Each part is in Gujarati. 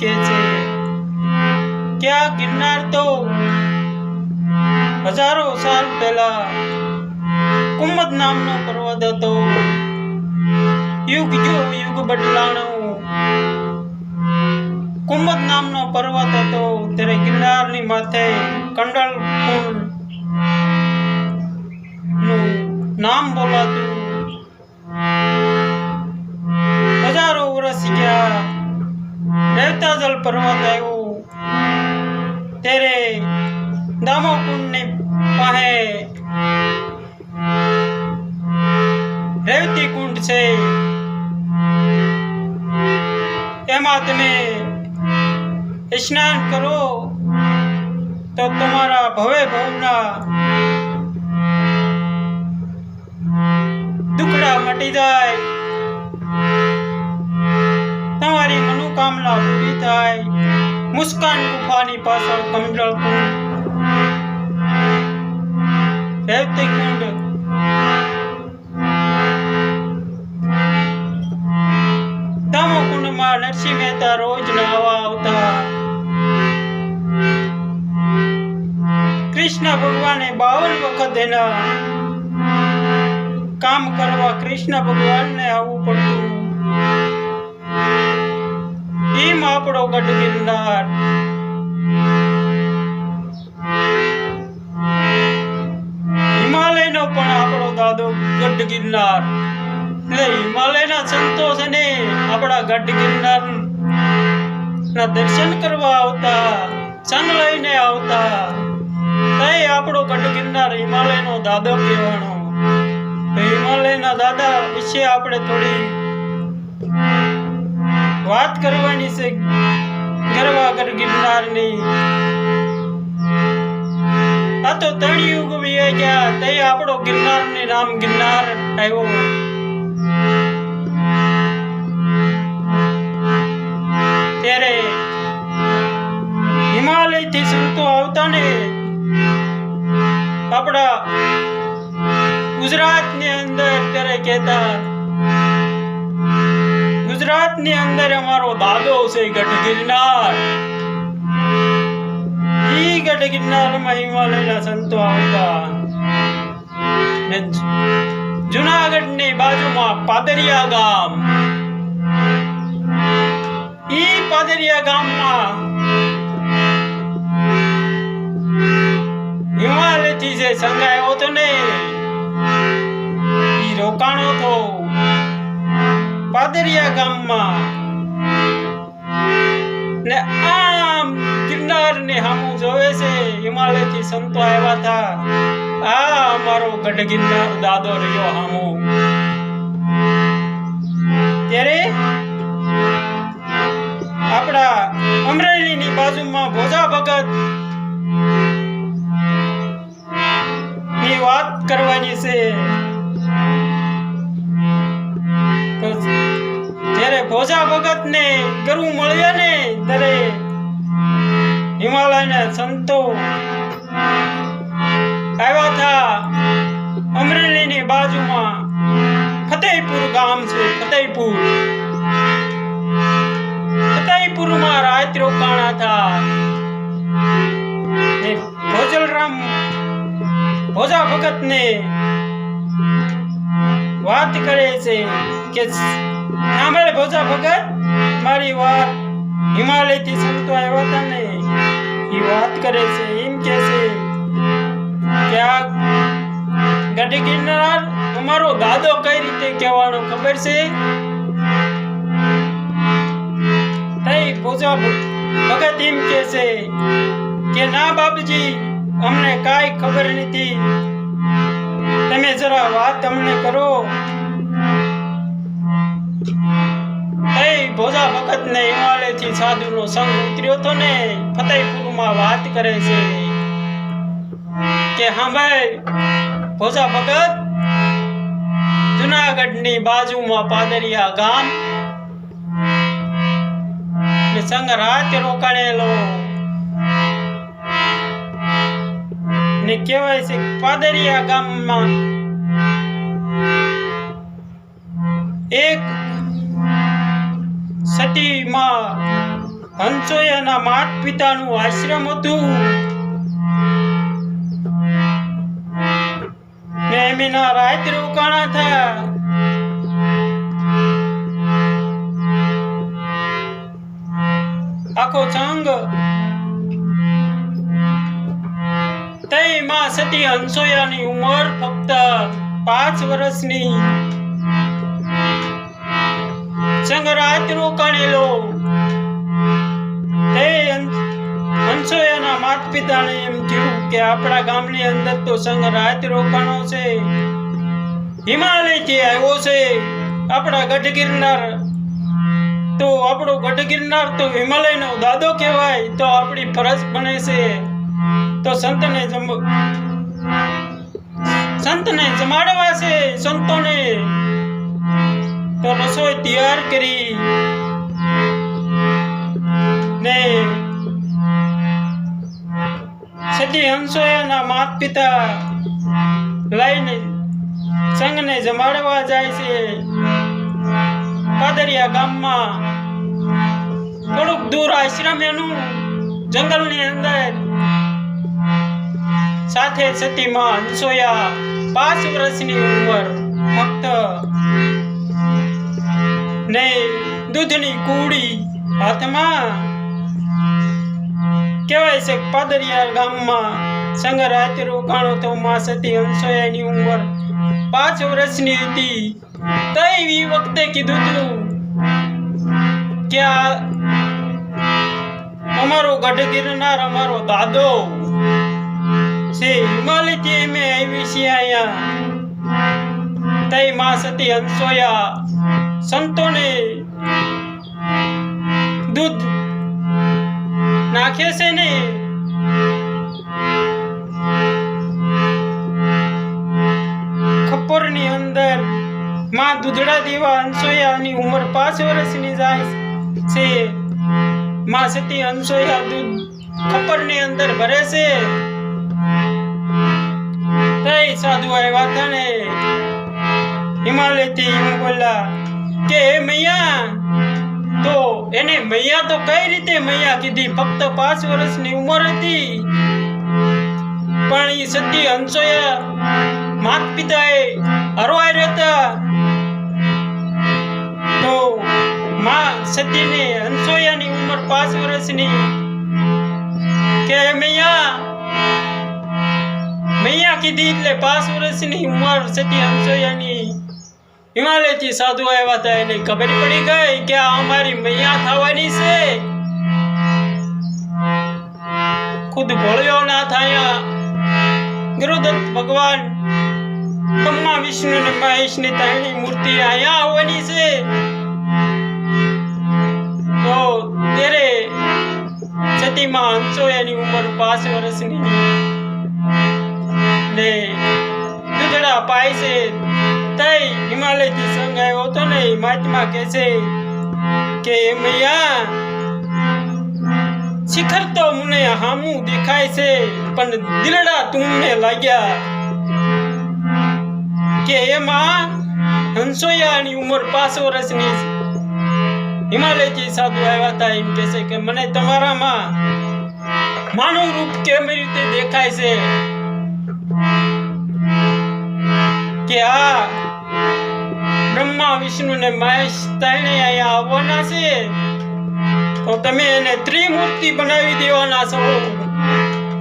કે છે? કે આ ગિરનાર તો હજારો સાલ પહેલા કુંભદ નામનો પર્વત હતો. યુગ યુગ યુગ બદલાણો. કુંભદ નામનો પર્વત હતો. ત્યારે ગિરનારની માથે કંડલ કુંડનું નામ બોલાતું સ્નાન કરો, તો તમારા ભવે ભવના દુખડા મટી જાય. તમારી મનોકામના પૂરી થાય. મુસ્કાન ગુફાની પાછળ કમંડળ કુંડ. રેવતી કુંડ. દામો કુંડમાં નરસિંહ મહેતા રોજ નાહવા કૃષ્ણ ભગવાને બાવન વખત એના કામ કરવા કૃષ્ણ ભગવાનને આવવું પડતું. એમ આપણો ગઢ ગિરનાર હિમાલયનો પણ આપણો દાદો ગઢ ગિરનાર એટલે હિમાલયના સંતો છે ને આપણા ગઢ ગિરનાર ના દર્શન કરવા આવતા સંગ લઈને આવતા. તય આપણો ગઢ ગિરનાર હિમાલયનો દાદો કહેવાનો. હિમાલયના દાદા વિશે આપણે થોડી વાત કરવાની છે. ગરવાગર ગિરનારની આ તો ત્રણ યુગ ગયા. તે આપણો ગિરનારની રામ ગિરનાર આવ્યો. ગુજરાતની અંદર અત્યારે કહેતા ગુજરાતની અંદર અમારો દાદો છે ગઢ ગિરનાર. ઈ ગઢ ગિરનારમાં હિમાલયના સંતો આવતા. ને જુનાગઢની બાજુમાં પાદરિયા ગામ. ઈ પાદરિયા ગામમાં હિમાલયથી જે સંગાયો રોકાણો તો પાદરિયા ગામમાં. ને આમ ગિરનાર ને હામું જોવે છે હિમાલયથી સંતો આવ્યા હતા. આ અમારો ગઢ ગિરનાર દાદો રહ્યો હામુ. ત્યારે આપણા અમરેલીની બાજુમાં ભોજા ભગતની વાત કરવાની છે. ભોજા ભગત ને ગરુ મળ્યા ને ત્યારે હિમાલયના સંતો આવ્યા હતા અમરેલીની બાજુમાં ફતેહપુર ગામ છે, ફતેહપુર. ફતેહપુરમાં રાત રોકાણા હતા. ભોજલરામ ભોજા ભગત ને વાત કરે છે કે સાંભળે ભોજા ભગત? મારી વાત હિમાલયથી સંતો આવ્યા હતા ને એ વાત કરે છે, એમ કે છે કે આ ગિરનાર અમારો દાદો કઈ રીતે કહેવાનો ખબર છે? તઈ ભોજા ભગત એમ કે છે કે ના બાપજી, અમને કાંઈ ખબર નથી. તમે જરા વાત અમને કરો. વખતને હિમાલયથી સાધુનો સંગ ઉતર્યો હતો ને ફતેહપુરમાં વાત કરે છે. કે હા ભાઈ ભોજા ભગત, જુનાગઢની બાજુમાં પાદરિયા ગામ. ને સંગ રાત રોકાણેલો. ને કહેવાય છે પાદરિયા ગામમાં સતીમાં હંસોયાના માત પિતાનું આશ્રમ હતું. ને રાત રોકાણા હતા આખો સંગ તઈ માં સતી હંસોયાની ઉંમર ફક્ત પાંચ વર્ષની. સંગરાજ રોકાણેલો તે હંસ- હંસોયાના માત ગામની અંદર તો સંગરાજ રોકાણો છે. હિમાલયથી આવ્યો છે. આપણા ગઢ ગિરનાર તો આપણો ગઢ ગિરનાર તો હિમાલયનો દાદો કહેવાય, તો આપણી ફરજ બને છે. તો સંતને જમ, સંતને જમાડવા છે, સંતોને. તો રસોઈ તૈયાર કરી. ને સતી હંસોયાના માત પિતા લઈને સંઘને જમાડવા જાય છે. પાદરિયા ગામમાં થોડુંક દૂર આશ્રમ એનું જંગલની અંદર સાથે સતીમાં હંસોયા પાંચ વર્ષની ઉંમર ફક્ત ને દૂધની કુડી હાથમાં. કહેવાય છે પાદરિયા ગામમાં સંગ રાતે રોકાણો તો માં સતી હંસોયાની ઉંમર પાંચ વર્ષની હતી. તઈ વખતે કીધું તું કે આ અમારો ગઢ ગિરનાર, અમારો દાદો છે હિમાલયથી અમે આવી છીએ અહીંયા. તઈ માં સતી હંસોયા સંતોને દૂધ નાખે છે ને? ખપ્પરની અંદરમાં દૂધડા દેવા હંસોયાની ઉંમર પાંચ વર્ષની જાય છે. માં સતી હંસોયા દૂધ ખપ્પરની અંદર ભરે છે. સાધુ આવ્યા હતા ને? હિમાલયથી હું બોલા કે હે મૈયા, તો એને મૈયા તો કઈ રીતે મૈયા કીધી? ફક્ત પાંચ વર્ષની ઉંમર હતી. પણ એ સતી હંસોયા માત પિતાએ હરવાઈ રહેતા. તો માં સતીને હંસોયાની ઉંમર પાંચ વર્ષની. કે મૈયા મૈયા કીધી એટલે પાંચ વર્ષની ઉંમર સતી હંસોયાની હિમાલયથી સાધુ આવ્યા હતા, એને ખબર પડી ગઈ કે આ અમારી મૈયા થવાની છે. ખુદ ભોળ્યો ના થાય. ગુરુદત્ત ભગવાન બ્રહ્મા, વિષ્ણુ અને મહેશની ત્રણેય મૂર્તિ અહીંયા આવવાની છે. તો ત્યારે સતીમાં હંસોયાની ઉંમર પાંચ વર્ષની. ને દૂધડા પાય છે. તઈ હિમાલયથી સંઘ આવ્યો હતો ને મહાત્મા કહે છે કે એ મૈયા, શિખર તો મને હામું દેખાય છે, પણ દિલડા તુમને લાગ્યા કે, એમાં હંસોયાની ઉંમર પાંચ વર્ષની. હિમાલયથી સાધુ આવ્યા હતા, એમ કહે છે કે, મને તમારામાં માનવ રૂપ કેવી રીતે દેખાય છે કે આ બ્રહ્મા, વિષ્ણુ ને મહેશ ત્રણે અહીંયા આવવાના છે. તો તમે એને ત્રિમૂર્તિ બનાવી દેવાના છો.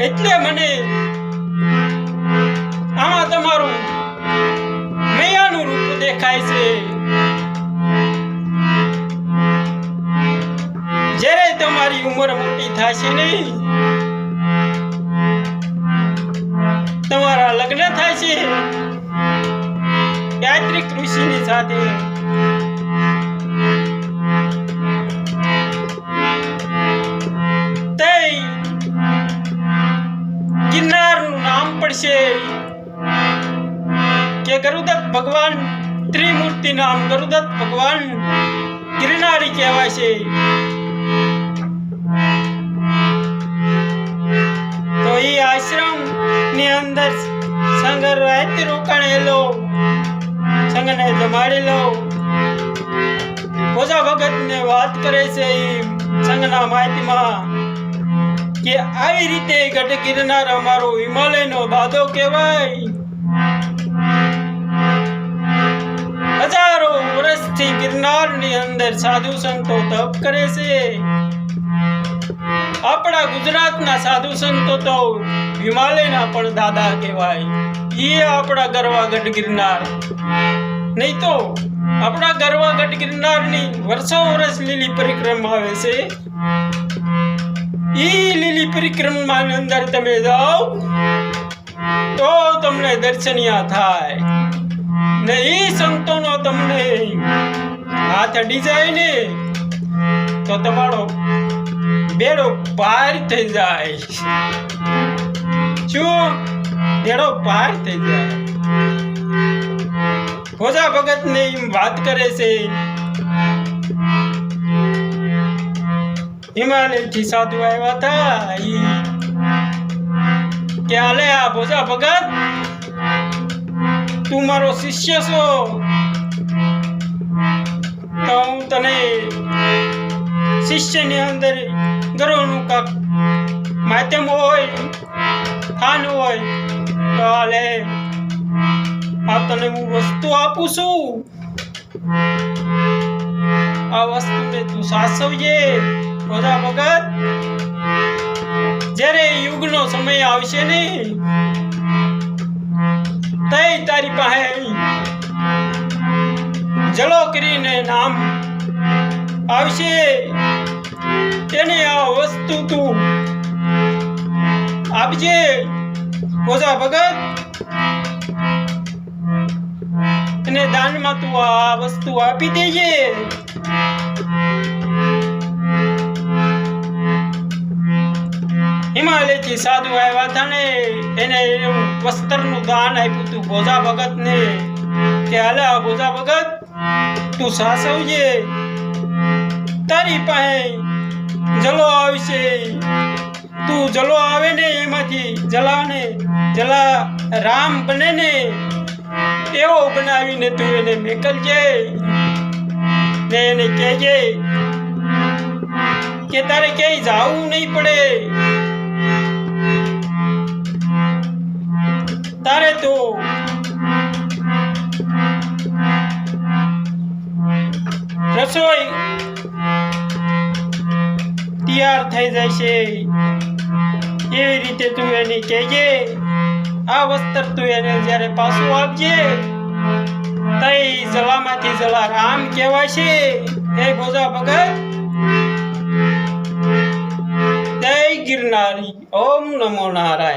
એટલે મને આમાં તમારું મૈયાનું રૂપ દેખાય છે. જ્યારે તમારી ઉંમર મોટી થશે નહીં સાથે. તે ગિરનારનું નામ પડશે. કે ગરુદત્ત ભગવાન, ત્રિમૂર્તિ નામ ગરુદત્ત ભગવાન ગિરનારી કહેવાય છે. તો એ આશ્રમની અંદર સંગર રહેતી રોકાણેલો સંઘને જમાડેલો ઓઝા ભગત ને વાત કરે છે એ સંઘના માહિતીમાં કે આવી રીતે ગઢ ગિરનાર અમારો હિમાલયનો દાદો કહેવાય. હજારો વર્ષથી ગિરનારની અંદર સાધુ સંતો તપ કરે છે. આપણા ગુજરાતના સાધુ સંતો તો હિમાલયના પણ દાદા કહેવાય. એ આપણા ગરવા ગઢ ગિરનાર. નહીં તો આપણા ગરવા ગઢ ગિરનારની વર્ષો વર્ષ લીલી પરિક્રમા આવે છે. એ લીલી પરિક્રમાની અંદર તમે જાઓ તો તમને દર્શનીય થાય. ને એ સંતોનો તમને હાથ અડી જાય ને તો તમારો બેડો પાર થઈ જાય. શું? બેડો પાર થઈ જાય. ખોજા ભગત ને એમ વાત કરે છે. હિમાલયથી સાધુ આવ્યા હતા. કે, હાલે આ ભોજા ભગત, તું મારો શિષ્ય છો. તો હું તને શિષ્યની અંદર ગરોનું કાક માધ્યમ હોય, ખાન હોય, તો હાલે આ તને હું વસ્તુ આપું છું? આ વસ્તુને તું સાચવજે બધા ભગત જ્યારે યુગનો સમય આવશે ને તે તારી પાસે જળો કરીને નામ આવશે. તેને આ વસ્તુ તું આપજે ઓઝા ભગત અને તું આ વસ્તુ આપી દેજે. હિમાલયથી સાધુ આવ્યા હતા ને, એને વસ્ત્રનું દાન આપ્યું હતું, ભોજા ભગતને. કે, હાલે ભોજા ભગત, તું સાસવજે. તારી પાસે જલો આવશે. તું જલો આવે ને એમાંથી, જલાને, જલા રામ બને ને એવો બનાવીને તું એને મેકલજે. ને એને કહેજે કે તારે ક્યાંય જાવું નહીં પડે. તારે તો રસોઈ તૈયાર થઈ જાય છે એવી રીતે તું એને કહેજે. આ વસ્ત્ર તું એને જ્યારે પાછું આપજે, તઈ જલામાંથી જલા રામ કહેવાય છે, હે ગોજા ભગત, જય ગિરનારી. ઓમ નમો નારાયણ.